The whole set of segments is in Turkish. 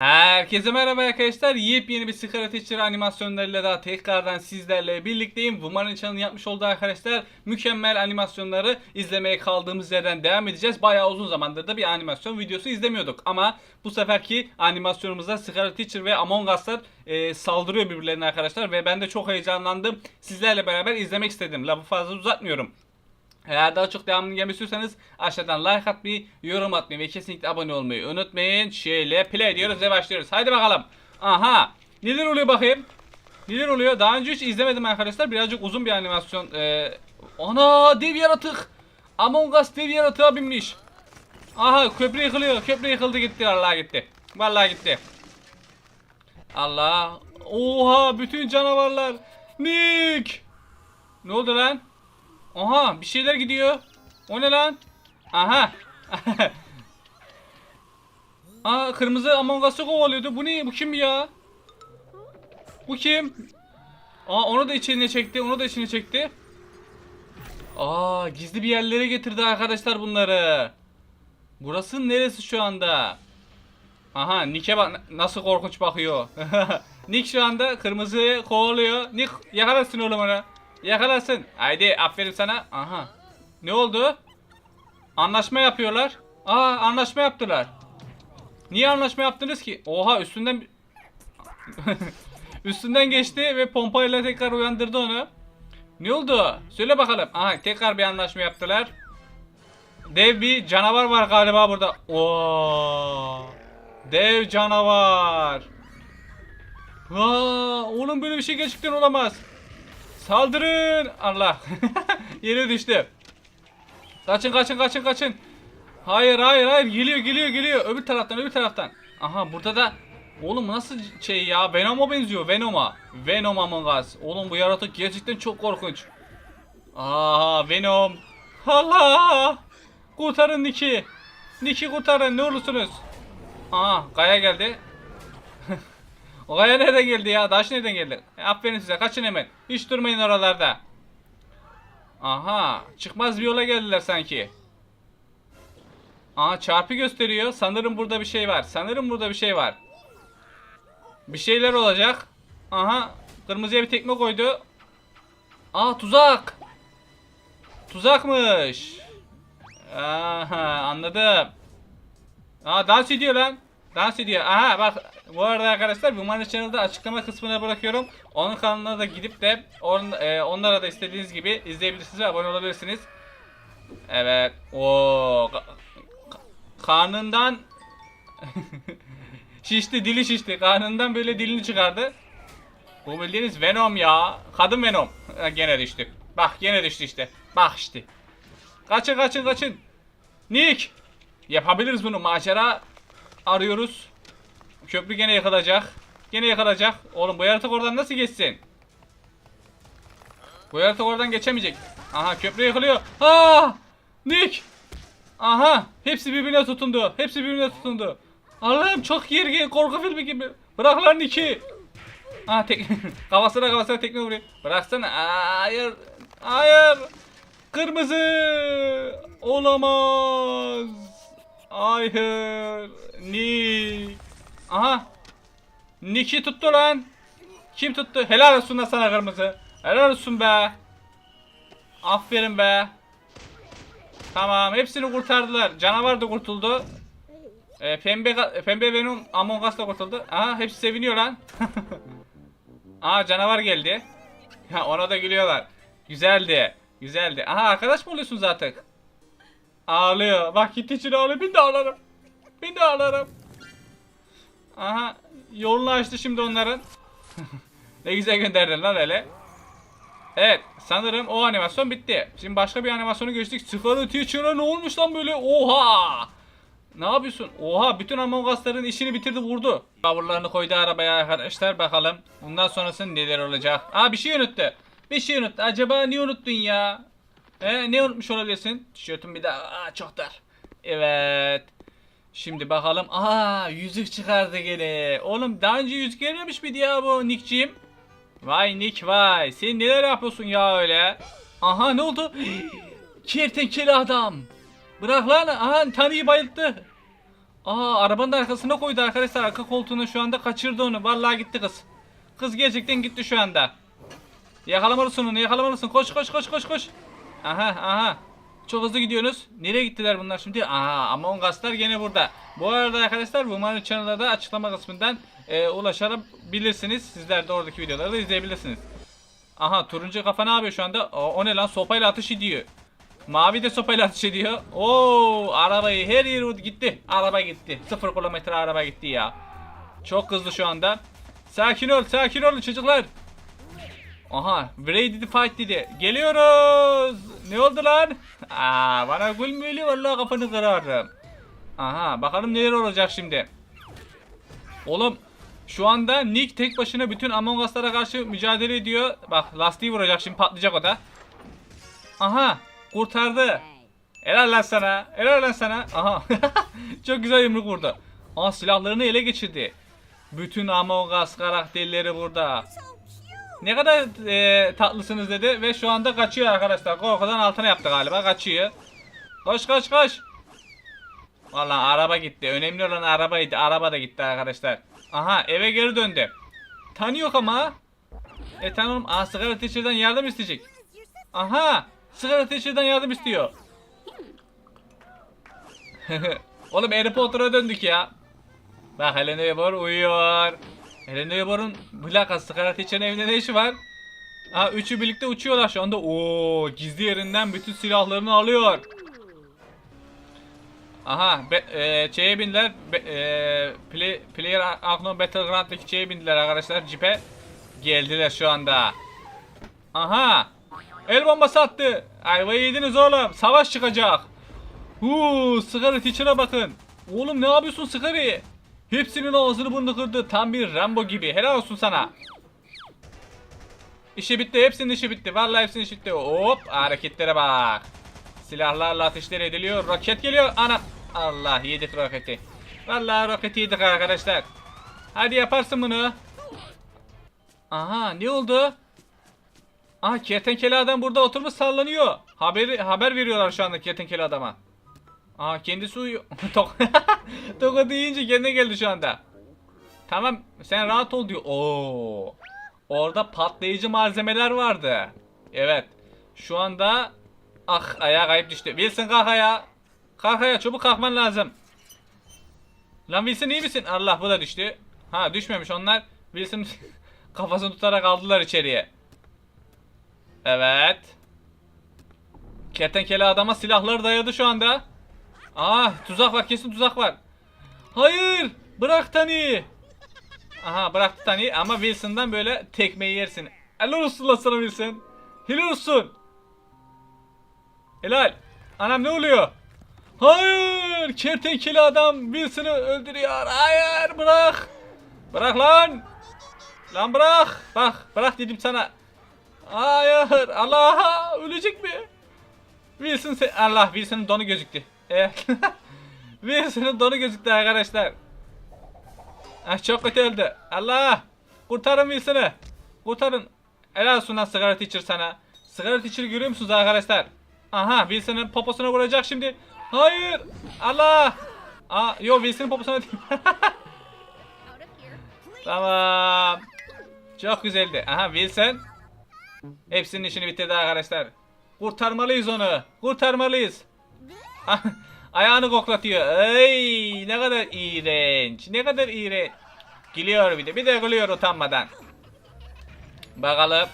Herkese merhaba arkadaşlar. Yepyeni bir Sigara Teacher animasyonlarıyla daha tekrardan sizlerle birlikteyim. Woman'ın Channel'ın yapmış olduğu arkadaşlar mükemmel animasyonları izlemeye kaldığımız yerden devam edeceğiz. Bayağı uzun zamandır da bir animasyon videosu izlemiyorduk. Ama bu seferki animasyonumuzda Sigara Teacher ve Among Us'lar e, saldırıyor birbirlerine arkadaşlar. Ve ben de çok heyecanlandım. Sizlerle beraber izlemek istedim. Lafı fazla uzatmıyorum. Eğer daha çok devamını gelmek istiyorsanız aşağıdan like atmayı, yorum atmayı ve kesinlikle abone olmayı unutmayın. Şöyle play diyoruz ve başlıyoruz. Haydi bakalım. Aha. Neler oluyor bakayım? Neler oluyor? Daha önce hiç izlemedim arkadaşlar. Birazcık uzun bir animasyon. Ee, ana dev yaratık. Among Us dev yaratığa binmiş. Aha köprü yıkılıyor. Köprü yıkıldı gitti. Allah gitti. Vallahi gitti. Allah. Oha bütün canavarlar. Nick. Ne oldu lan? Aha bir şeyler gidiyor. O ne lan? Aha. Aa kırmızı Among Us'ı kovalıyordu. Bu ne? Bu kim ya? Bu kim? Aa onu da içine çekti. Onu da içine çekti. Aa gizli bir yerlere getirdi arkadaşlar bunları. Burası neresi şu anda? Aha Nick'e bak nasıl korkunç bakıyor. Nick şu anda kırmızıyı kovalıyor. Nick yakalasın oğlum onu. Yakalasın. Haydi aferin sana. Aha. Ne oldu? Anlaşma yapıyorlar. Aa anlaşma yaptılar. Niye anlaşma yaptınız ki? Oha üstünden üstünden geçti ve pompayla tekrar uyandırdı onu. Ne oldu? Söyle bakalım. Aha tekrar bir anlaşma yaptılar. Dev bir canavar var galiba burada. Oo. Dev canavar. Aa, oğlum böyle bir şey gerçekten olamaz. Saldırın! Allah. Yere düştü. Kaçın kaçın kaçın kaçın. Hayır hayır hayır geliyor geliyor geliyor. Öbür taraftan öbür taraftan. Aha burada da Oğlum nasıl şey ya? Venom'a benziyor. Venom'a. Venom Among Us. Oğlum bu yaratık gerçekten çok korkunç. Aha Venom. Allah! Kurtarın Nick'i. Nick'i kurtarın ne olursunuz. Aha Kaya geldi. O kaya nereden geldi ya? Daş nereden geldi? E, aferin size kaçın hemen. Hiç durmayın oralarda. Aha çıkmaz bir yola geldiler sanki. Aha çarpı gösteriyor. Sanırım burada bir şey var. Sanırım burada bir şey var. Bir şeyler olacak. Aha kırmızıya bir tekme koydu. Aa tuzak. Tuzakmış. Aha anladım. Aa dans ediyor lan. Dans ediyor. Aha bak bu arada arkadaşlar bu Manage Channel'da açıklama kısmına bırakıyorum. Onun kanalına da gidip de on, e, onlara da istediğiniz gibi izleyebilirsiniz ve abone olabilirsiniz. Evet. O karnından şişti dili şişti. Karnından böyle dilini çıkardı. Bu bildiğiniz Venom ya. Kadın Venom. Gene düştü. Bak gene düştü işte. Bak işte. Kaçın kaçın kaçın. Nick. Yapabiliriz bunu. Macera arıyoruz. Köprü gene yıkılacak. Gene yıkılacak. Oğlum bu yaratık oradan nasıl geçsin? Bu yaratık oradan geçemeyecek. Aha köprü yıkılıyor. Aa! Nick! Aha! Hepsi birbirine tutundu. Hepsi birbirine tutundu. Allah'ım çok gergin. Korku filmi gibi. Bırak lan Nick'i. Aha tek kafasına kafasına tekme vuruyor. Bıraksana. Hayır. Hayır. Kırmızı. Olamaz. Hayır. Nick. Aha. Nick'i tuttu lan. Kim tuttu? Helal olsun da sana kırmızı. Helal olsun be. Aferin be. Tamam hepsini kurtardılar. Canavar da kurtuldu. Ee, pembe pembe Venom Among Us da kurtuldu. Aha hepsi seviniyor lan. Aa canavar geldi. Ha ona da gülüyorlar. Güzeldi. Güzeldi. Aha arkadaş mı oluyorsunuz artık? Ağlıyor. Bak gitti için ağlıyor. Ben de ağlarım. Ben de ağlarım. Aha yolunu açtı şimdi onların. ne güzel gönderdin lan öyle. Evet sanırım o animasyon bitti. Şimdi başka bir animasyonu geçtik. Sigara Teacher'a ne olmuş lan böyle? Oha! Ne yapıyorsun? Oha bütün Among Us'ların işini bitirdi vurdu. Bavullarını koydu arabaya arkadaşlar bakalım. Bundan sonrası neler olacak? Aa bir şey unuttu. Bir şey unuttu. Acaba niye unuttun ya? E, ne unutmuş olabilirsin? Tişörtüm bir daha Aa, çok dar. Evet. Şimdi bakalım. Aa yüzük çıkardı gene. Oğlum daha önce yüzük gelmemiş miydi ya bu Nick'ciğim? Vay Nick vay. Sen neler yapıyorsun ya öyle? Aha ne oldu? Kertenkele adam. Bırak lan. Aha tanıyı bayılttı. Aa arabanın arkasına koydu arkadaşlar. Arka koltuğunu şu anda kaçırdı onu. Vallahi gitti kız. Kız gerçekten gitti şu anda. Yakalamalısın onu yakalamalısın. Koş koş koş koş koş. Aha aha. Çok hızlı gidiyorsunuz. Nereye gittiler bunlar şimdi? Aha Among Us'lar gene burada. Bu arada arkadaşlar Mario Channel'a da açıklama kısmından e, ulaşabilirsiniz. Sizler de oradaki videoları da izleyebilirsiniz. Aha turuncu kafa ne yapıyor şu anda? O, o ne lan sopayla atış ediyor. Mavi de sopayla atış ediyor. Oo arabayı her yere gitti. Araba gitti. Sıfır kilometre araba gitti ya. Çok hızlı şu anda. Sakin ol sakin olun çocuklar. Aha Brady the fight dedi. Geliyoruz. Ne oldu lan? Aa bana gülmüyor vallahi kafanı kırarım. Aha bakalım neler olacak şimdi. Oğlum şu anda Nick tek başına bütün Among Us'lara karşı mücadele ediyor. Bak lastiği vuracak şimdi patlayacak o da. Aha kurtardı. Helal lan sana. Helal lan sana. Aha. Çok güzel yumruk vurdu. Aa silahlarını ele geçirdi. Bütün Among Us karakterleri burada. Ne kadar e, tatlısınız dedi ve şu anda kaçıyor arkadaşlar. Korkudan altına yaptı galiba. Kaçıyor. Koş koş koş. Vallahi araba gitti. Önemli olan arabaydı. Araba da gitti arkadaşlar. Aha eve geri döndü. Tanıyor ama. E tanım. Aa sigara teacher'dan yardım isteyecek. Aha. Sigara teacher'dan yardım istiyor. Oğlum Harry Potter'a döndük ya. Bak Helen Weber uyuyor. Helen Weber'ın plakası sigara teacher'ın evinde ne işi var? Ha üçü birlikte uçuyorlar şu anda. Oo gizli yerinden bütün silahlarını alıyor. Aha be, e, bindiler. Be, e, play, Player Unknown Battleground'daki şeye bindiler arkadaşlar. Cipe geldiler şu anda. Aha. El bombası attı. Ayvayı yediniz oğlum. Savaş çıkacak. Huu, sigara teacher'a bakın. Oğlum ne yapıyorsun sigarayı? Hepsinin ağzını burnunu kırdı. Tam bir Rambo gibi. Helal olsun sana. İşi bitti. Hepsinin işi bitti. Vallahi hepsinin işi bitti. Hop hareketlere bak. Silahlarla ateşler ediliyor. Roket geliyor. Ana. Allah yedik roketi. Vallahi roketi yedik arkadaşlar. Hadi yaparsın bunu. Aha ne oldu? Aha kertenkele adam burada oturmuş sallanıyor. Haberi, haber veriyorlar şu anda kertenkele adama. Aha kendisi uyuyor. Tok Tokadı yiyince kendine geldi şu anda. Tamam sen rahat ol diyor. Oo. Orada patlayıcı malzemeler vardı. Evet. Şu anda ah ayağa kayıp düştü. Wilson kalk ayağa. Kalk ayağa çabuk kalkman lazım. Lan Wilson iyi misin? Allah bu da düştü. Ha düşmemiş onlar. Wilson kafasını tutarak aldılar içeriye. Evet. Kertenkele adama silahları dayadı şu anda. Aa tuzak var kesin tuzak var. Hayır bırak Tani. Aha bıraktı Tani ama Wilson'dan böyle tekmeyi yersin. Helal olsun lan sana Wilson. Helal olsun. Helal. Anam ne oluyor? Hayır kertenkele adam Wilson'ı öldürüyor. Hayır bırak. Bırak lan. Lan bırak. Bak bırak dedim sana. Hayır Allah ölecek mi? Wilson Allah Wilson'ın donu gözüktü. Evet. Wilson'ın donu gözüktü arkadaşlar. Ah çok kötü öldü. Allah! Kurtarın Wilson'ı. Kurtarın. Helal olsun lan sigara teacher sana. Sigara teacher görüyor musunuz arkadaşlar? Aha Wilson'ın poposuna vuracak şimdi. Hayır! Allah! Aa yo Wilson'ın poposuna değil. tamam. Çok güzeldi. Aha Wilson. Hepsinin işini bitirdi arkadaşlar. Kurtarmalıyız onu. Kurtarmalıyız. Ayağını koklatıyor. Ay ne kadar iğrenç. Ne kadar iğrenç. Gülüyor bir de. Bir de gülüyor utanmadan. Bakalım.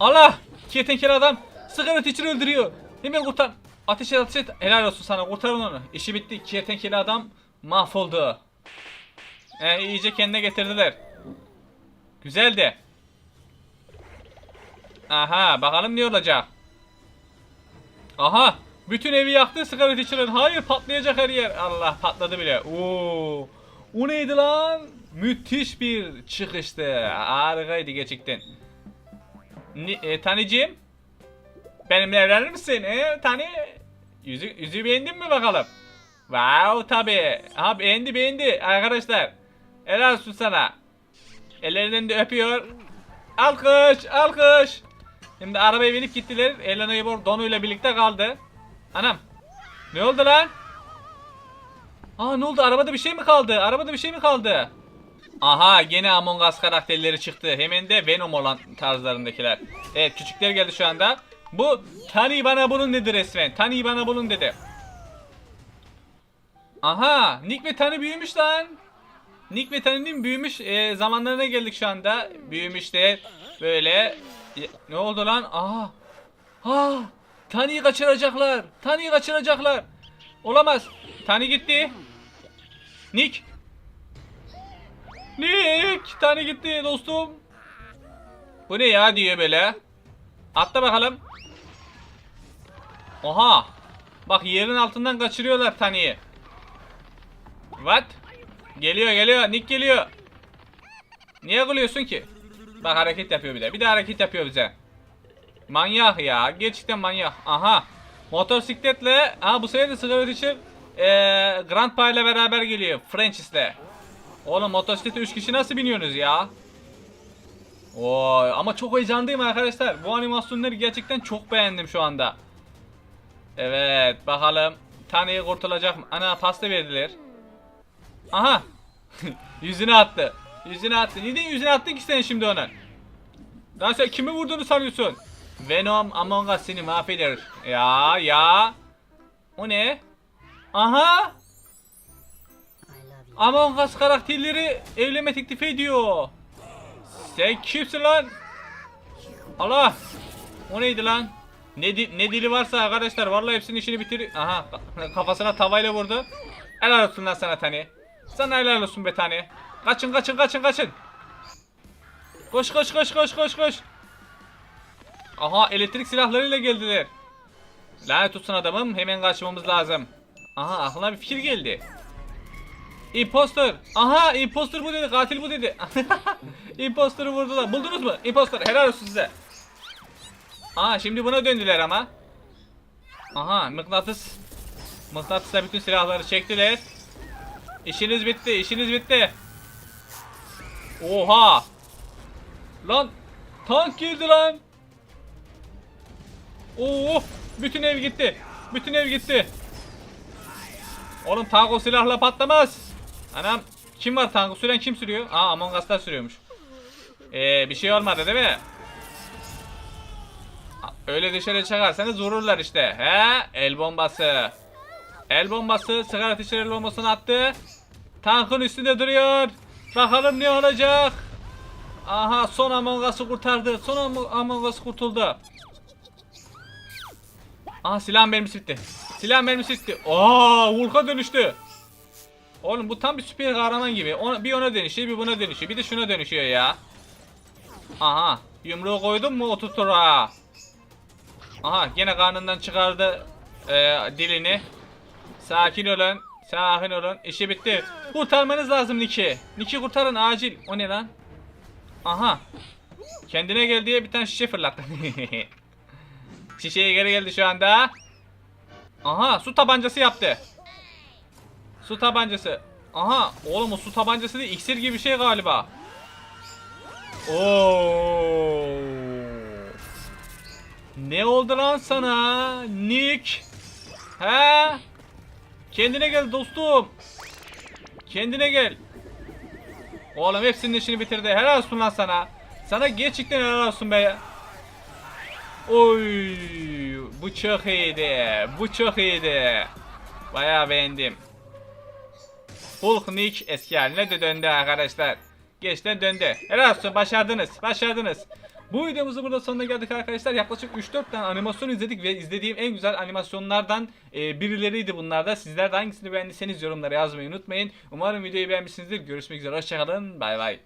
Allah! Kertenkele adam sigara teacher öldürüyor. Hemen kurtar. Ateş et ateş et. Helal olsun sana kurtarın onu. İşi bitti. Kertenkele adam mahvoldu. Ee, iyice kendine getirdiler. Güzeldi. Aha bakalım ne olacak. Aha bütün evi yaktı sigara teacher'ın. Hayır patlayacak her yer. Allah patladı bile. Oo. O neydi lan? Müthiş bir çıkıştı. Harikaydı gerçekten. Ni, e, Taniciğim. Benimle evlenir misin? E, Tani. Yüzü, yüzüğü beğendin mi bakalım? Wow tabi. Ha beğendi beğendi arkadaşlar. Helal olsun sana. Ellerinden de öpüyor. Alkış alkış. Şimdi arabaya binip gittiler. Elena Ibor Donu ile birlikte kaldı. Anam. Ne oldu lan? Aa ne oldu? Arabada bir şey mi kaldı? Arabada bir şey mi kaldı? Aha gene Among Us karakterleri çıktı. Hemen de Venom olan tarzlarındakiler. Evet küçükler geldi şu anda. Bu Tani bana bulun dedi resmen. Tani bana bulun dedi. Aha Nick ve Tani büyümüş lan. Nick ve Tani'nin büyümüş e, zamanlarına geldik şu anda. Büyümüş de böyle. Ne oldu lan? Aha. Ha! Tani'yi kaçıracaklar. Tani'yi kaçıracaklar. Olamaz. Tani gitti. Nick. Nick. Tani gitti dostum. Bu ne ya diyor böyle. Atla bakalım. Oha. Bak yerin altından kaçırıyorlar Tani'yi. What? Geliyor geliyor. Nick geliyor. Niye gülüyorsun ki? Bak hareket yapıyor bir de. Bir de hareket yapıyor bize. Manyak ya. Gerçekten manyak. Aha. Motosikletle. Aha bu sefer de sigara içip eee Grandpa ile beraber geliyor. Francis'le. Oğlum motosiklete 3 kişi nasıl biniyorsunuz ya? Oy ama çok heyecanlıyım arkadaşlar. Bu animasyonları gerçekten çok beğendim şu anda. Evet bakalım. Taneyi kurtulacak mı? Ana pasta verdiler. Aha. yüzüne attı. Yüzüne attı. Neden yüzüne attın ki sen şimdi onun? Lan sen kimi vurduğunu sanıyorsun? Venom Among Us seni mahveder. Ya ya. O ne? Aha. Among Us karakterleri evlenme teklif ediyor. Sen kimsin lan? Allah. O neydi lan? Ne, di- ne dili varsa arkadaşlar vallahi hepsinin işini bitir. Aha kafasına tavayla vurdu. Helal olsun lan sana Tani. Sana helal olsun be Tani. Kaçın kaçın kaçın kaçın. Koş koş koş koş koş koş. Aha elektrik silahlarıyla geldiler. Lanet tutsun adamım hemen kaçmamız lazım. Aha aklına bir fikir geldi. Imposter. Aha imposter bu dedi katil bu dedi. Imposter'ı vurdular. Buldunuz mu? Imposter helal olsun size. Aha şimdi buna döndüler ama. Aha mıknatıs. Mıknatısla bütün silahları çektiler. İşiniz bitti işiniz bitti. Oha. Lan tank girdi lan. Oo, bütün ev gitti. Bütün ev gitti. Oğlum tank o silahla patlamaz. Anam kim var tankı süren kim sürüyor? Aa Among Us'lar sürüyormuş. Ee, bir şey olmadı değil mi? Öyle dışarı çıkarsanız vururlar işte. He? El bombası. El bombası sigara ateşleri bombasını attı. Tankın üstünde duruyor. Bakalım ne olacak. Aha son Among Us'ı kurtardı. Son Am- Among Us kurtuldu. Aha silah mermisi bitti. Silah mermisi bitti. Aa Hulk'a dönüştü. Oğlum bu tam bir süper kahraman gibi. Ona, bir ona dönüşüyor bir buna dönüşüyor. Bir de şuna dönüşüyor ya. Aha yumruğu koydun mu oturtur ha. Aha gene karnından çıkardı e, dilini. Sakin olun. Sakin olun. İşi bitti. Kurtarmanız lazım Nick'i. Nick'i kurtarın acil. O ne lan? Aha. Kendine gel diye bir tane şişe fırlattı. Şişeye geri geldi şu anda. Aha su tabancası yaptı. Su tabancası. Aha oğlum o su tabancası değil iksir gibi bir şey galiba. Oo. Ne oldu lan sana? Nick. He? Kendine gel dostum. Kendine gel. Oğlum hepsinin işini bitirdi. Helal olsun lan sana. Sana gerçekten helal olsun be. Oy, bu çok iyiydi. Bu çok iyiydi. Bayağı beğendim. Hulk Nick eski haline de döndü arkadaşlar. Geçten döndü. Helal olsun başardınız. Başardınız. Bu videomuzun burada sonuna geldik arkadaşlar. Yaklaşık 3-4 tane animasyon izledik ve izlediğim en güzel animasyonlardan e, birileriydi bunlar da. Sizler de hangisini beğendiyseniz yorumlara yazmayı unutmayın. Umarım videoyu beğenmişsinizdir. Görüşmek üzere. Hoşçakalın. Bay bay.